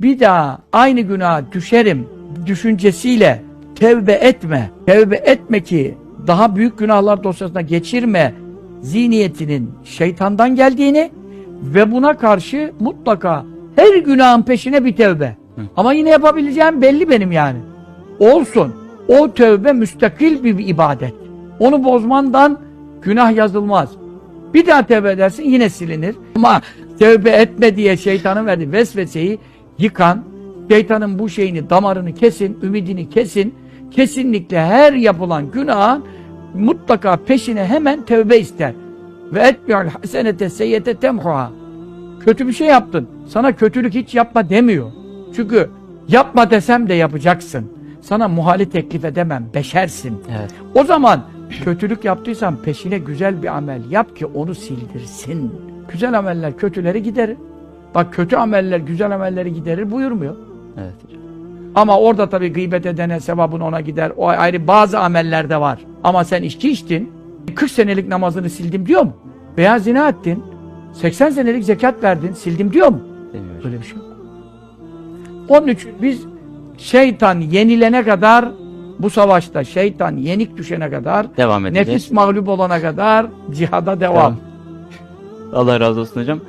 bir daha aynı günaha düşerim düşüncesiyle tevbe etme. Tevbe etme ki daha büyük günahlar dosyasına geçirme zihniyetinin şeytandan geldiğini ve buna karşı mutlaka her günahın peşine bir tevbe. Ama yine yapabileceğim belli benim yani. Olsun. O tövbe müstakil bir ibadet. Onu bozmandan günah yazılmaz. Bir daha tövbe edersin yine silinir. Ama tövbe etme diye şeytanın verdiği vesveseyi yıkan, şeytanın bu şeyini, damarını kesin, ümidini kesin. Kesinlikle her yapılan günahın mutlaka peşine hemen tövbe ister. Ve etmiyor hasenete seyyete temhuha. Kötü bir şey yaptın. Sana kötülük hiç yapma demiyor. Çünkü yapma desem de yapacaksın. Sana muhali teklif edemem. Beşersin. Evet. O zaman kötülük yaptıysan peşine güzel bir amel yap ki onu sildirsin. Güzel ameller kötüleri giderir. Bak kötü ameller güzel amelleri giderir buyurmuyor. Evet hocam. Ama orada tabii gıybet edene sevabın ona gider. O ayrı bazı ameller de var. Ama sen içki içtin. 40 senelik namazını sildim diyor mu? Veya zina ettin. 80 senelik zekat verdin. Sildim diyor mu? Demiyor. Böyle bir şey yok. Onun için biz şeytan yenilene kadar bu savaşta şeytan yenik düşene kadar Devam edeceğiz. nefis mağlup olana kadar cihada devam. Tamam. Allah razı olsun hocam.